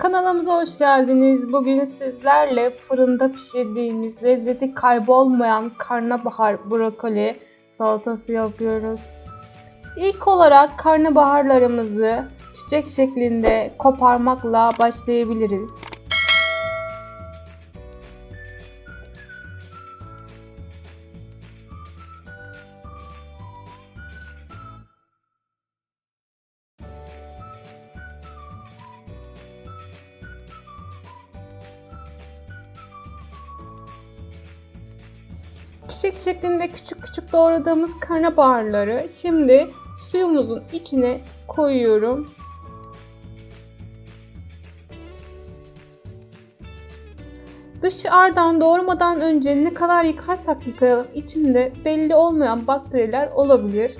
Kanalımıza hoş geldiniz. Bugün sizlerle fırında pişirdiğimiz lezzeti kaybolmayan karnabahar brokoli salatası yapıyoruz. İlk olarak karnabaharlarımızı çiçek şeklinde koparmakla başlayabiliriz. Çiçek şeklinde küçük küçük doğradığımız karnabaharları şimdi suyumuzun içine koyuyorum. Dışarıdan doğramadan önce ne kadar yıkarsak yıkayalım içinde belli olmayan bakteriler olabilir.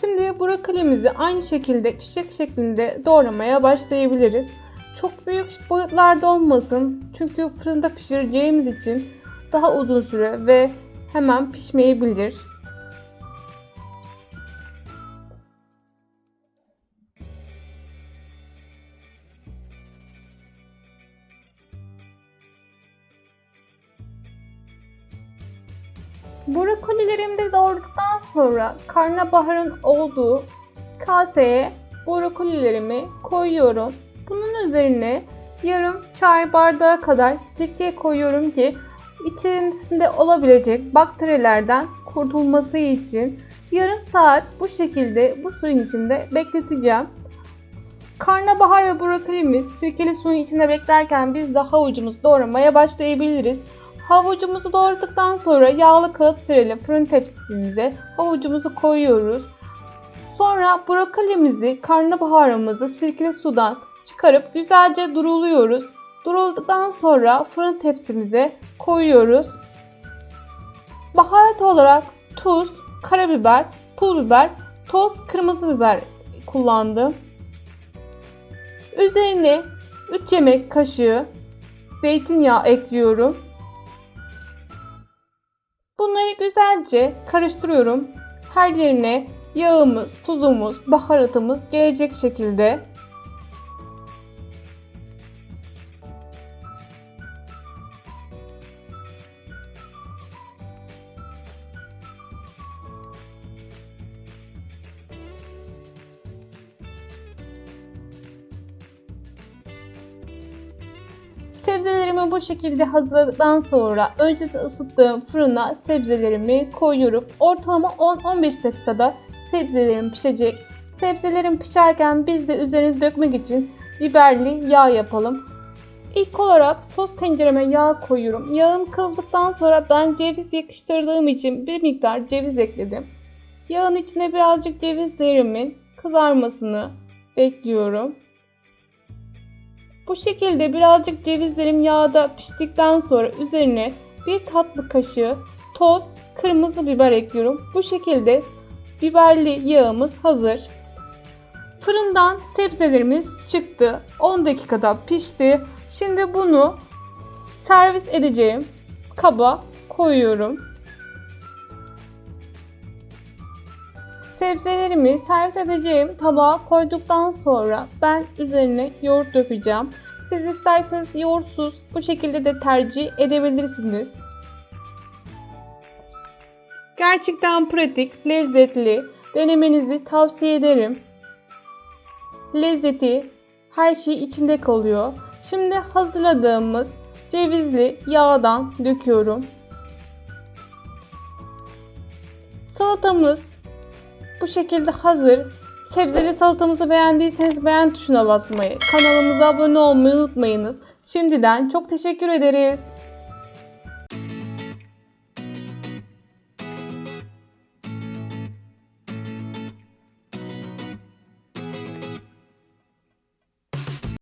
Şimdi brokolimizi aynı şekilde çiçek şeklinde doğramaya başlayabiliriz. Çok büyük boyutlarda olmasın çünkü fırında pişireceğimiz için daha uzun süre ve hemen pişmeyebilir. Brokolilerimi de doğradıktan sonra karnabaharın olduğu kaseye brokolilerimi koyuyorum. Bunun üzerine yarım çay bardağı kadar sirke koyuyorum ki içerisinde olabilecek bakterilerden kurtulması için yarım saat bu şekilde bu suyun içinde bekleteceğim. Karnabahar ve brokolimiz sirkeli suyun içinde beklerken biz de havucumuzu doğramaya başlayabiliriz. Havucumuzu doğradıktan sonra yağlı kağıt serili fırın tepsisimize havucumuzu koyuyoruz. Sonra brokolimizi, karnabaharımızı sirkeli sudan çıkarıp güzelce duruluyoruz. Durulduktan sonra fırın tepsimize koyuyoruz. Baharat olarak tuz, karabiber, pul biber, toz kırmızı biber kullandım. Üzerine 3 yemek kaşığı zeytinyağı ekliyorum. Bunları güzelce karıştırıyorum. Her yerine yağımız, tuzumuz, baharatımız gelecek şekilde. Sebzelerimi bu şekilde hazırladıktan sonra önceden ısıttığım fırına sebzelerimi koyuyorum. Ortalama 10-15 dakikada sebzelerim pişecek. Sebzelerim pişerken biz de üzerine dökmek için biberli yağ yapalım. İlk olarak sos tencereme yağ koyuyorum. Yağım kızdıktan sonra ben ceviz yakıştırdığım için bir miktar ceviz ekledim. Yağın içine birazcık cevizlerimin kızarmasını bekliyorum. Bu şekilde birazcık cevizlerim yağda piştikten sonra üzerine bir tatlı kaşığı toz kırmızı biber ekliyorum. Bu şekilde biberli yağımız hazır. Fırından sebzelerimiz çıktı. 10 dakikada pişti. Şimdi bunu servis edeceğim kaba koyuyorum. Sebzelerimi servis edeceğim tabağa koyduktan sonra ben üzerine yoğurt dökeceğim. Siz isterseniz yoğurtsuz bu şekilde de tercih edebilirsiniz. Gerçekten pratik, lezzetli. Denemenizi tavsiye ederim. Lezzeti her şey içinde kalıyor. Şimdi hazırladığımız cevizli yağdan döküyorum. Salatamız bu şekilde hazır. Sebzeli salatamızı beğendiyseniz beğen tuşuna basmayı, kanalımıza abone olmayı unutmayınız. Şimdiden çok teşekkür ederiz.